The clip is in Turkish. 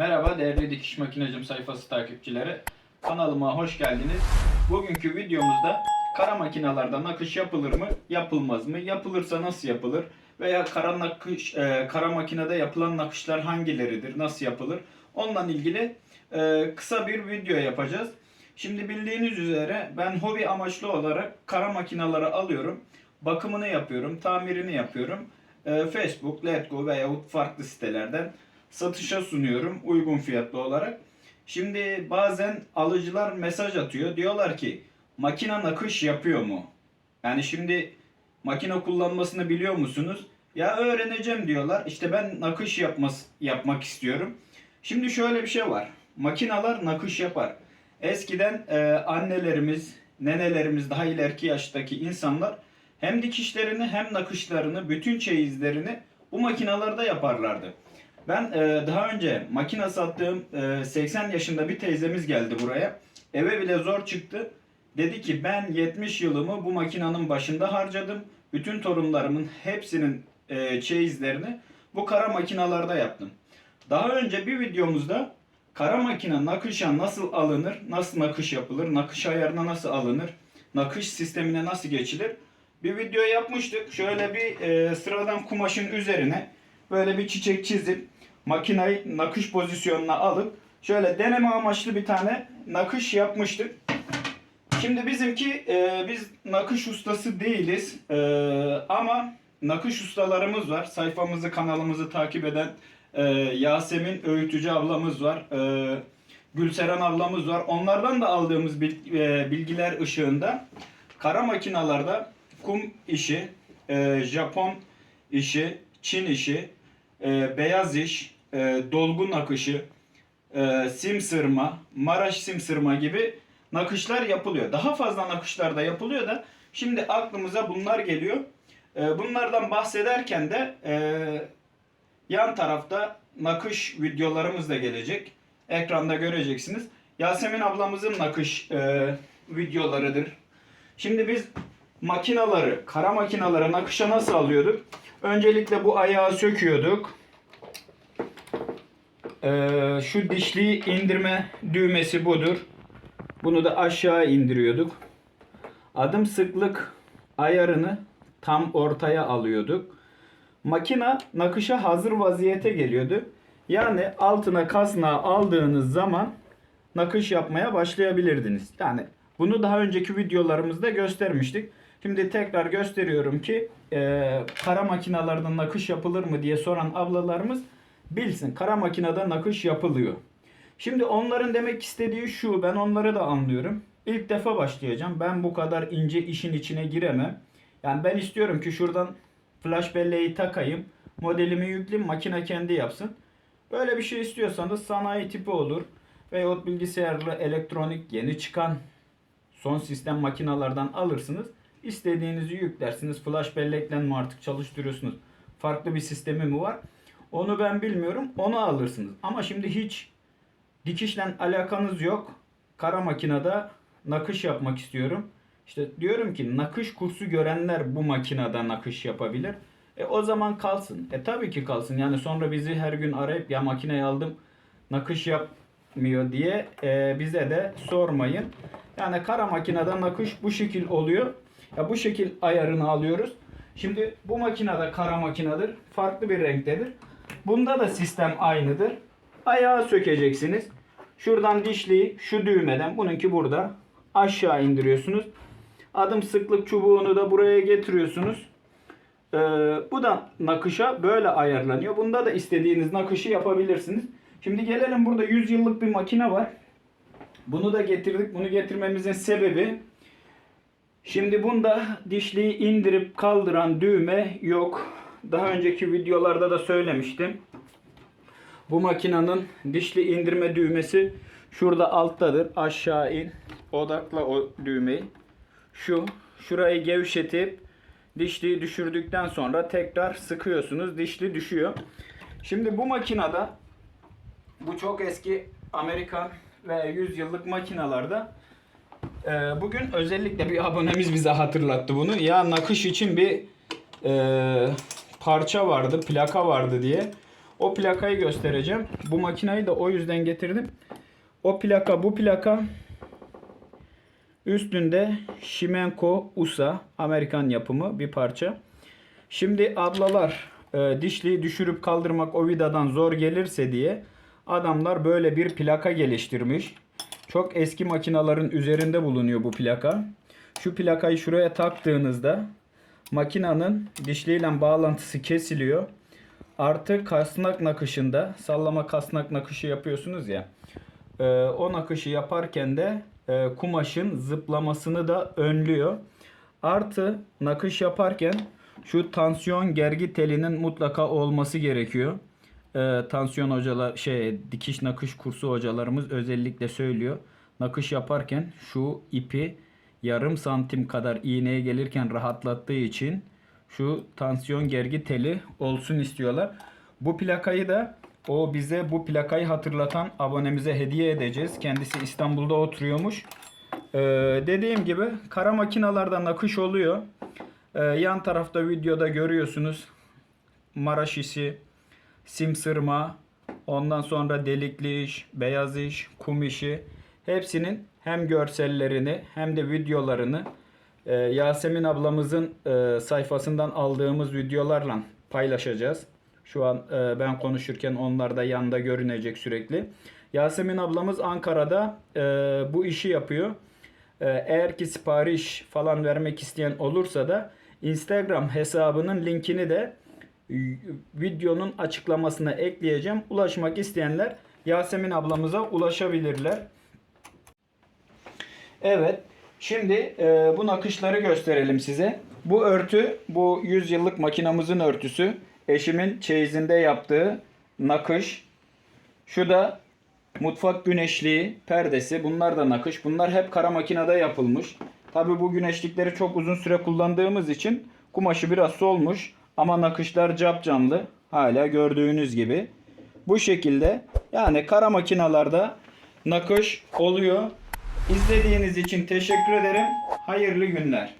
Merhaba değerli dikiş makinacım sayfası takipçileri. Kanalıma hoş geldiniz. Bugünkü videomuzda kara makinalarda nakış yapılır mı, yapılmaz mı? Yapılırsa nasıl yapılır? Veya kara nakış e, kara makinede yapılan nakışlar hangileridir? Nasıl yapılır? Onunla ilgili e, kısa bir video yapacağız. Şimdi bildiğiniz üzere ben hobi amaçlı olarak kara makinaları alıyorum. Bakımını yapıyorum, tamirini yapıyorum. E, Facebook, Letgo veya farklı sitelerden satışa sunuyorum uygun fiyatlı olarak. Şimdi bazen alıcılar mesaj atıyor. Diyorlar ki makine nakış yapıyor mu? Yani şimdi makine kullanmasını biliyor musunuz? Ya öğreneceğim diyorlar. İşte ben nakış yapmas yapmak istiyorum. Şimdi şöyle bir şey var. Makinalar nakış yapar. Eskiden e, annelerimiz, nenelerimiz, daha ileriki yaştaki insanlar hem dikişlerini hem nakışlarını, bütün çeyizlerini bu makinalarda yaparlardı. Ben e, daha önce makine sattığım e, 80 yaşında bir teyzemiz geldi buraya. Eve bile zor çıktı. Dedi ki ben 70 yılımı bu makinenin başında harcadım. Bütün torunlarımın hepsinin e, çeyizlerini bu kara makinalarda yaptım. Daha önce bir videomuzda kara makine nakışa nasıl alınır, nasıl nakış yapılır, nakış ayarına nasıl alınır, nakış sistemine nasıl geçilir bir video yapmıştık. Şöyle bir e, sıradan kumaşın üzerine böyle bir çiçek çizip makinayı nakış pozisyonuna alıp şöyle deneme amaçlı bir tane nakış yapmıştık. Şimdi bizimki e, biz nakış ustası değiliz E, ama nakış ustalarımız var. Sayfamızı kanalımızı takip eden e, Yasemin Öğütücü ablamız var. E, Gülseren ablamız var. Onlardan da aldığımız e, bilgiler ışığında kara makinalarda kum işi, e, Japon işi, Çin işi, e, beyaz iş, e, dolgu nakışı, e, sim sırma, Maraş sim sırma gibi nakışlar yapılıyor. Daha fazla nakışlar da yapılıyor da şimdi aklımıza bunlar geliyor. E, bunlardan bahsederken de e, yan tarafta nakış videolarımız da gelecek. Ekranda göreceksiniz. Yasemin ablamızın nakış e, videolarıdır. Şimdi biz makinaları, kara makinaları nakışa nasıl alıyorduk? Öncelikle bu ayağı söküyorduk. Ee, şu dişli indirme düğmesi budur. Bunu da aşağı indiriyorduk. Adım sıklık ayarını tam ortaya alıyorduk. Makina nakışa hazır vaziyete geliyordu. Yani altına kasnağı aldığınız zaman nakış yapmaya başlayabilirdiniz. Yani bunu daha önceki videolarımızda göstermiştik. Şimdi tekrar gösteriyorum ki e, kara makinalarda nakış yapılır mı diye soran ablalarımız bilsin. Kara makinede nakış yapılıyor. Şimdi onların demek istediği şu ben onları da anlıyorum. İlk defa başlayacağım. Ben bu kadar ince işin içine giremem. Yani ben istiyorum ki şuradan flash belleği takayım. Modelimi yükleyeyim makine kendi yapsın. Böyle bir şey istiyorsanız sanayi tipi olur. Veyahut bilgisayarlı elektronik yeni çıkan son sistem makinalardan alırsınız. İstediğinizi yüklersiniz. Flash bellekle mi artık çalıştırıyorsunuz? Farklı bir sistemi mi var? Onu ben bilmiyorum. Onu alırsınız. Ama şimdi hiç dikişle alakanız yok. Kara makinede nakış yapmak istiyorum. İşte diyorum ki nakış kursu görenler bu makinede nakış yapabilir. E o zaman kalsın. E tabii ki kalsın. Yani sonra bizi her gün arayıp ya makineyi aldım nakış yapmıyor diye e, bize de sormayın. Yani kara makinede nakış bu şekil oluyor. Ya bu şekil ayarını alıyoruz. Şimdi bu makinede kara makinedir. Farklı bir renktedir. Bunda da sistem aynıdır. Ayağı sökeceksiniz. Şuradan dişliği şu düğmeden bununki burada aşağı indiriyorsunuz. Adım sıklık çubuğunu da buraya getiriyorsunuz. Ee, bu da nakışa böyle ayarlanıyor. Bunda da istediğiniz nakışı yapabilirsiniz. Şimdi gelelim burada 100 yıllık bir makine var. Bunu da getirdik. Bunu getirmemizin sebebi şimdi bunda dişliği indirip kaldıran düğme yok. Daha önceki videolarda da söylemiştim. Bu makinenin dişli indirme düğmesi şurada alttadır. Aşağı in. Odakla o düğmeyi. Şu. Şurayı gevşetip dişliği düşürdükten sonra tekrar sıkıyorsunuz. Dişli düşüyor. Şimdi bu makinede bu çok eski Amerikan ve 100 yıllık makinalarda e, bugün özellikle bir abonemiz bize hatırlattı bunu. Ya nakış için bir e, parça vardı, plaka vardı diye. O plakayı göstereceğim. Bu makinayı da o yüzden getirdim. O plaka bu plaka üstünde Shimenko USA Amerikan yapımı bir parça. Şimdi ablalar e, dişliği düşürüp kaldırmak o vidadan zor gelirse diye adamlar böyle bir plaka geliştirmiş. Çok eski makinaların üzerinde bulunuyor bu plaka. Şu plakayı şuraya taktığınızda makinanın dişliyle bağlantısı kesiliyor. Artı kasnak nakışında sallama kasnak nakışı yapıyorsunuz ya. e, o nakışı yaparken de e, kumaşın zıplamasını da önlüyor. Artı nakış yaparken şu tansiyon gergi telinin mutlaka olması gerekiyor. Ee, tansiyon hocalar şey dikiş nakış kursu hocalarımız özellikle söylüyor. Nakış yaparken şu ipi yarım santim kadar iğneye gelirken rahatlattığı için şu tansiyon gergi teli olsun istiyorlar. Bu plakayı da o bize bu plakayı hatırlatan abonemize hediye edeceğiz. Kendisi İstanbul'da oturuyormuş. Ee, dediğim gibi kara makinalarda nakış oluyor. Ee, yan tarafta videoda görüyorsunuz. Maraş işi, simsırma, ondan sonra delikli iş, beyaz iş, kum işi. Hepsinin hem görsellerini hem de videolarını e, Yasemin ablamızın e, sayfasından aldığımız videolarla paylaşacağız. Şu an e, ben konuşurken onlar da yanda görünecek sürekli. Yasemin ablamız Ankara'da e, bu işi yapıyor. Ee, Eğer ki sipariş falan vermek isteyen olursa da Instagram hesabının linkini de y- videonun açıklamasına ekleyeceğim. Ulaşmak isteyenler Yasemin ablamıza ulaşabilirler. Evet. Şimdi e, bu nakışları gösterelim size. Bu örtü, bu 100 yıllık makinamızın örtüsü. Eşimin çeyizinde yaptığı nakış. Şu da Mutfak güneşliği, perdesi bunlar da nakış. Bunlar hep kara makinede yapılmış. Tabi bu güneşlikleri çok uzun süre kullandığımız için kumaşı biraz solmuş. Ama nakışlar cap canlı. Hala gördüğünüz gibi. Bu şekilde yani kara makinalarda nakış oluyor. İzlediğiniz için teşekkür ederim. Hayırlı günler.